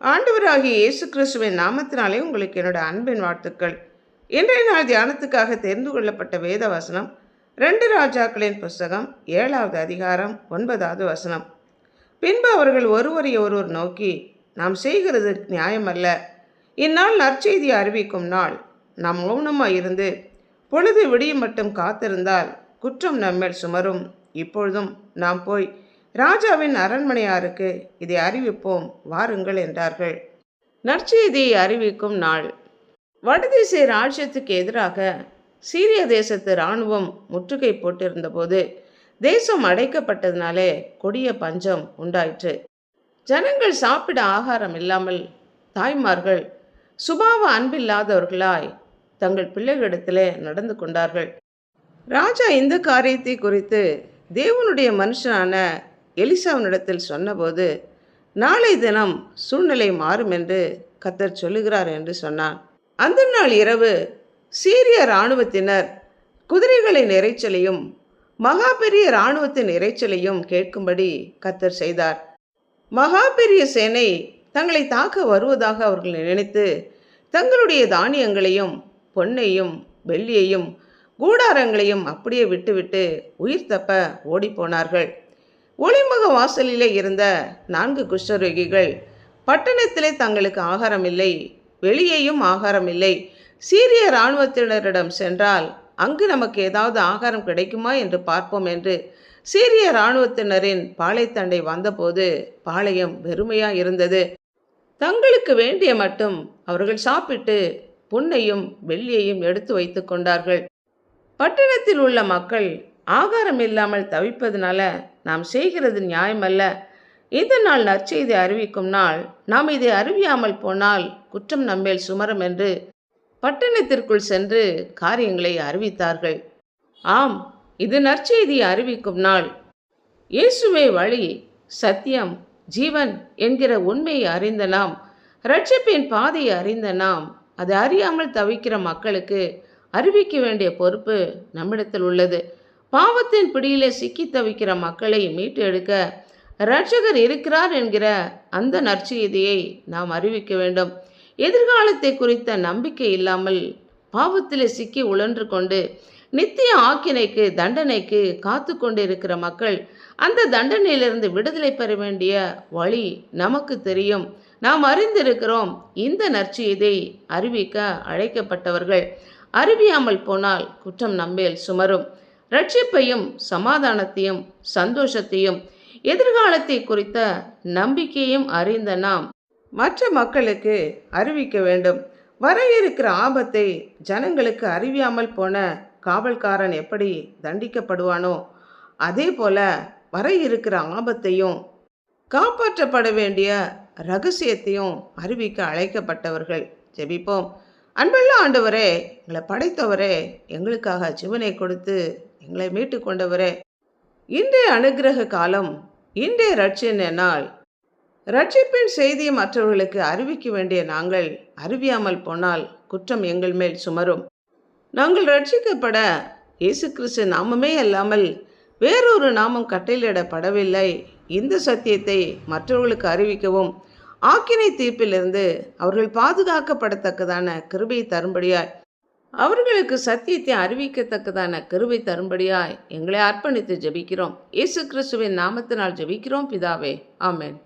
ஆண்டவராகிய இயேசு கிறிஸ்துவின் நாமத்தினாலே உங்களுக்கு என்னோட அன்பின் வாழ்த்துக்கள். இன்றைய நாள் தியானத்துக்காக தெரிந்து கொள்ளப்பட்ட வேத வசனம் ரெண்டு ராஜாக்களின் புஸ்தகம் ஏழாவது அதிகாரம் ஒன்பதாவது வசனம். பின்பு அவர்கள் ஒருவரை ஒருவர் நோக்கி நாம் செய்கிறது நியாயமல்ல இந்நாள் நற்செய்தி அறிவிக்கும் நாள். நாம் மௌனமாக இருந்து பொழுது விடியும் மட்டும் காத்திருந்தால் குற்றம் நம்மேல் சுமரும். இப்பொழுதும் நாம் போய் ராஜாவின் அரண்மனையாருக்கு இதை அறிவிப்போம் வாருங்கள் என்றார்கள். நற்செய்தியை அறிவிக்கும் நாள். வடதிசை ராஜ்யத்துக்கு எதிராக சீரிய தேசத்து இராணுவம் முற்றுகை போட்டிருந்தபோது தேசம் அடைக்கப்பட்டதினாலே கொடிய பஞ்சம் உண்டாயிற்று. ஜனங்கள் சாப்பிட ஆகாரம் இல்லாமல் தாய்மார்கள் சுபாவ அன்பில்லாதவர்களாய் தங்கள் பிள்ளைகளிடத்திலே நடந்து கொண்டார்கள். ராஜா இந்த காரியத்தை குறித்து தேவனுடைய மனுஷனான எலிசாவினிடத்தில் சொன்னபோது நாளை தினம் சூழ்நிலை மாறும் என்று கத்தர் சொல்லுகிறார் என்று சொன்னான். அந்த நாள் இரவு சீரிய இராணுவத்தினர் குதிரைகளின் இறைச்சலையும் மகா பெரிய இராணுவத்தின் இறைச்சலையும் கேட்கும்படி கத்தர் செய்தார். மகா பெரிய சேனை தங்களை தாக்க வருவதாக அவர்கள் நினைத்து தங்களுடைய தானியங்களையும் பொன்னையும் வெள்ளியையும் கூடாரங்களையும் அப்படியே விட்டுவிட்டு உயிர் தப்ப ஓடிப்போனார்கள் ஒளிமுக வாசலிலே இருந்த நான்கு குஷ்டரோகிகள் பட்டணத்திலே தங்களுக்கு ஆகாரம் இல்லை வெளியேயும் ஆகாரம் இல்லை சீரிய இராணுவத்தினரிடம் சென்றால் அங்கு நமக்கு ஏதாவது ஆகாரம் கிடைக்குமா என்று பார்ப்போம் என்று சீரிய இராணுவத்தினரின் பாளையத்தண்டை வந்தபோது பாளையம் வெறுமையாக இருந்தது. தங்களுக்கு வேண்டிய மட்டும் அவர்கள் சாப்பிட்டு பொன்னையும் வெள்ளியையும் எடுத்து வைத்து கொண்டார்கள். பட்டணத்தில் உள்ள மக்கள் ஆகாரம் இல்லாமல் தவிப்பதனால நாம் செய்கிறது நியாயமல்ல. இந்த நாள் நற்செய்தி அறிவிக்கும் நாள் நாம் இதை அறிவியாமல் போனால் குற்றம் நம்மேல் சுமரும் என்று பட்டணத்திற்குள் சென்று காரியங்களை அறிவித்தார்கள். ஆம் இது நற்செய்தி அறிவிக்கும் நாள். இயேசுவே வழி சத்தியம் ஜீவன் என்கிற உண்மையை அறிந்த நாம் ரட்சிப்பின் பாதையை அறிந்த நாம் அதை அறியாமல் தவிக்கிற மக்களுக்கு அறிவிக்க வேண்டிய பொறுப்பு நம்மிடத்தில் உள்ளது. பாவத்தின் பிடியிலே சிக்கி தவிக்கிற மக்களை மீட்டு எடுக்க இரட்சகர் இருக்கிறார் என்கிற அந்த நற்செய்தியை நாம் அறிவிக்க வேண்டும். எதிர்காலத்தை குறித்த நம்பிக்கை இல்லாமல் பாவத்திலே சிக்கி உழன்று கொண்டு நித்திய ஆக்கினைக்கு தண்டனைக்கு காத்து கொண்டிருக்கிற மக்கள் அந்த தண்டனையிலிருந்து விடுதலை பெற வேண்டிய வழி நமக்கு தெரியும். நாம் அறிந்திருக்கிறோம் இந்த நற்செய்தியை அறிவிக்க அழைக்கப்பட்டவர்கள். அறிவியாமல் போனால் குற்றம் நம்மேல் சுமரும். ரட்சிப்பையும் சமாதானத்தையும் சந்தோஷத்தையும் எதிர்காலத்தை குறித்த நம்பிக்கையும் அறிந்த நாம் மற்ற மக்களுக்கு அறிவிக்க வேண்டும். வர இருக்கிற ஆபத்தை ஜனங்களுக்கு அறிவியாமல் போன காவல்காரன் எப்படி தண்டிக்கப்படுவானோ அதே போல வர இருக்கிற ஆபத்தையும் காப்பாற்றப்பட வேண்டிய ரகசியத்தையும் அறிவிக்க அழைக்கப்பட்டவர்கள் ஜெபிப்போம். அன்பெல்லாம் ஆண்டவரே எங்களை படைத்தவரே எங்களுக்காக ஜீவனை கொடுத்து எங்களை மீட்டு கொண்டவரே இன்றைய அனுகிரக காலம் இன்றைய ரட்சியன் நாள். ரட்சிப்பின் செய்தியை மற்றவர்களுக்கு அறிவிக்க வேண்டிய நாங்கள் அறிவியாமல் போனால் குற்றம் எங்கள் மேல் சுமரும். நாங்கள் ரட்சிக்கப்பட இயேசு கிறிஸ்து நாமமே அல்லாமல் வேறொரு நாமம் கட்டளையிடப்படவில்லை. இந்த சத்தியத்தை மற்றவர்களுக்கு அறிவிக்கவும் ஆக்கினை தீர்ப்பிலிருந்து அவர்கள் பாதுகாக்கப்படத்தக்கதான கிருபை தரும்படியாய் அவர்களுக்கு சத்தியத்தை அறிவிக்கத்தக்கதான கருவை தரும்படியாய் எங்களை அர்ப்பணித்து ஜெபிக்கிறோம். இயேசு கிறிஸ்துவின் நாமத்தினால் ஜெபிக்கிறோம். பிதாவே ஆமேன்.